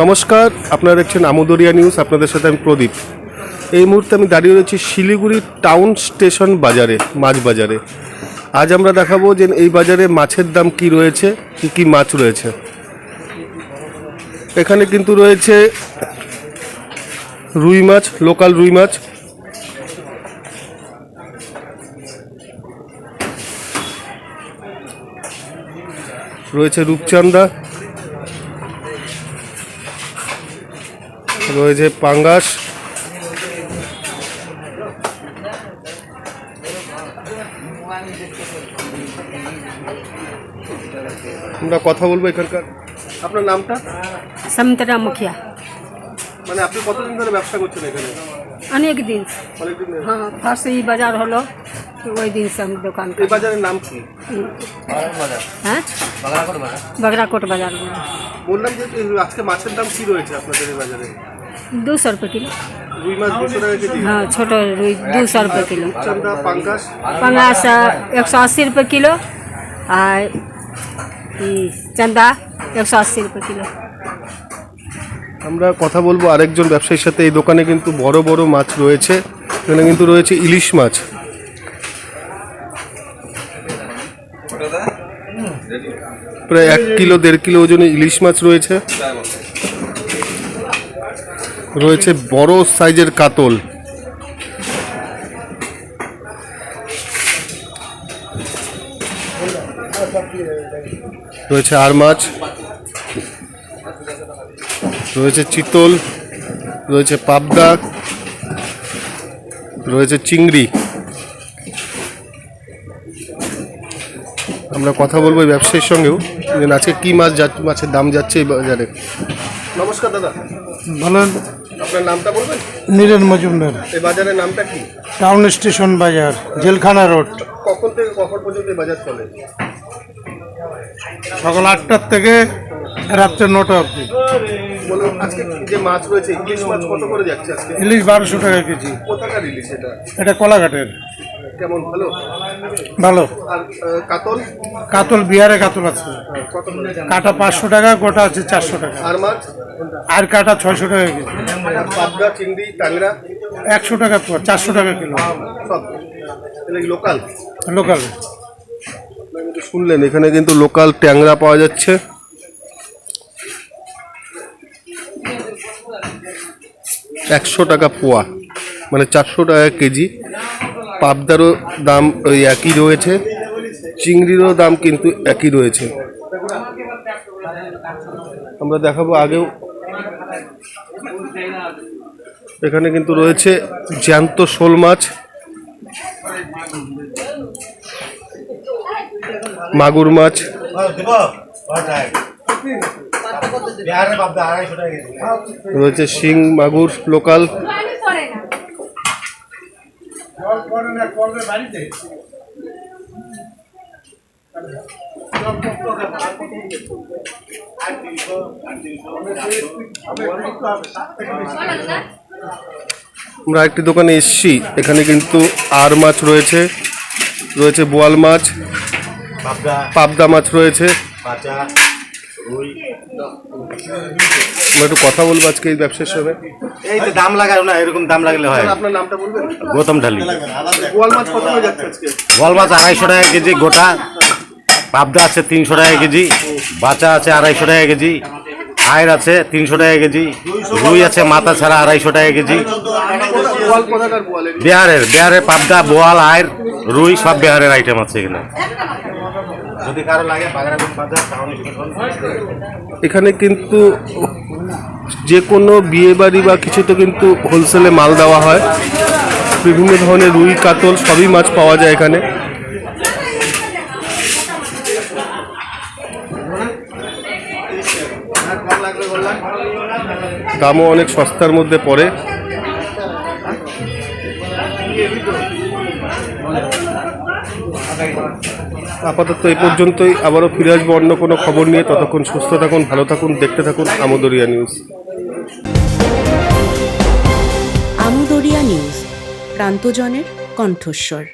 নমস্কার, আপনারা দেখছেন আমুদরিয়া নিউজ, আপনাদের সাথে আমি প্রদীপ। এই মুহূর্তে আমি দাঁড়িয়ে রয়েছি শিলিগুড়ি টাউন স্টেশন বাজারে, মাছ বাজারে। আজ আমরা দেখাবো যে এই বাজারে মাছের দাম কি রয়েছে, কি কি মাছ রয়েছে। এখানে কিন্তু রয়েছে রুই মাছ, লোকাল রুই মাছ। রয়েছে রূপচান্দা রয়েছে পাঙ্গাস। আমরা কথা বলব এখানকার। আপনার নামটা? সমিতা মুখিয়া। মানে আপনি কতদিন ধরে ব্যবসা করছেন এখানে? অনেক দিন হ্যাঁ ফার্স্ট এই বাজার হলো ওই দিন সে আমি দোকান এই বাজারের নাম কি? হ্যাঁ? বাগরাকোট বাজার। বাগরাকোট বাজার। বললাম যে আজকে মাছের দাম কি রয়েছে আপনাদের এই বাজারে? दो सौ रुपये किलो রুই মাছ দুশো টাকা কেজি हाँ छोटो रुई दो सौ रुपये किलो চান্দা পাঙ্গাস पंगास एक सौ अस्सी रुपये किलो और ई चंदा एक सौ अस्सी रुपये किलो আমরা কথা বলবো আরেকজন ব্যবসায়ীর সাথে এই দোকানে কিন্তু বড় বড় মাছ রয়েছে এখানে কিন্তু রয়েছে ইলিশ মাছ প্রায় এক কিলো দেড় কিলো ওজনে ইলিশ মাছ রয়েছে রয়েছে বড় সাইজের কাতল। রয়েছে আর মাছ। রয়েছে চিতল। রয়েছে পাবদা। রয়েছে চিংড়ি। আমরা কথা বলব এই ব্যবসায়ীর সঙ্গেও। যে আজকে কি মাছ যাচ্ছে মাছের দাম যাচ্ছে এই বাজারে। নমস্কার দাদা। বলেন আপনার নামটা বলবেন? নীরেন মজুমদার। এই বাজারের নামটা কি? টাউন স্টেশন বাজার জেলখানা রোড। কখন থেকে কখন পর্যন্ত এই বাজার চলে? সকাল আটটার থেকে রাত্রে নটা অবধি। বলুন আজকে যে মাছ রয়েছে ইলিশ মাছ কত করে যাচ্ছে আজকে? ইলিশ বারোশো টাকা কেজি। কোথাকার ইলিশ এটা? এটা কলাঘাটের। কেমন ভালো? ভালো। কাতল? কাতল বিহারে কাতল আছে। কাটা পাঁচশো টাকা গোটা আছে চারশো টাকা। আর মাছ? আর কাটা ছয়শো টাকা কেজি। পাবদা চিংড়ি ট্যাংরা? একশো টাকা পোয়া চারশো টাকা কিলো সব। এটা কি লোকাল? লোকাল। শুনলেন এখানে কিন্তু লোকাল ট্যাংরা পাওয়া যাচ্ছে। একশো টাকা পোয়া মানে চারশো টাকা কেজি। পাবদারও দাম ওই একই রয়েছে, চিংড়িরও দাম কিন্তু একই রয়েছে। আমরা দেখাবো আগেও। এখানে কিন্তু রয়েছে জ্যান্ত শোল মাছ, মাগুর মাছ। রয়েছে শিং, মাগুর, লোকাল। আমরা একটি দোকানে এসছি এখানে কিন্তু আর মাছ রয়েছে রয়েছে বোয়াল মাছ পাবদা মাছ রয়েছে। আমরা একটু কথা বলব আজকে এই ব্যবসার সঙ্গে এই তো দাম লাগায় না এরকম দাম লাগলে হয়। আপনার নামটা বলবেন? গৌতম ঢালি। বোয়াল মাছ কত করে যাচ্ছে আজকে? মাছ আড়াইশো টাকা কেজি গোটা। পাবদা আছে তিনশো টাকা কেজি বাচা আছে আড়াইশো টাকা কেজি আয়ের আছে তিনশো টাকা কেজি রুই আছে মাথা ছাড়া আড়াইশো টাকা কেজি। বিহারের বিহারের পাবদা বোয়াল আয়ের রুই সব বিহারের আইটেম আছে এখানে। যদি কারও লাগে বাজার এখানে কিন্তু যে কোনো বিয়ে বাড়ি বা কিছুতে কিন্তু হোলসেলে মাল দেওয়া হয়। বিভিন্ন ধরনের রুই, কাতল সবই মাছ পাওয়া যায় এখানে। দামও অনেক সস্তার মধ্যে পড়ে। আপাতত এই পর্যন্তই। আবারও ফিরে আসব অন্য কোনো খবর নিয়ে। ততক্ষণ সুস্থ থাকুন, ভালো থাকুন, দেখতে থাকুন আমদরিয়া নিউজ। আমদরিয়া নিউজ, প্রান্তজনের কণ্ঠস্বর।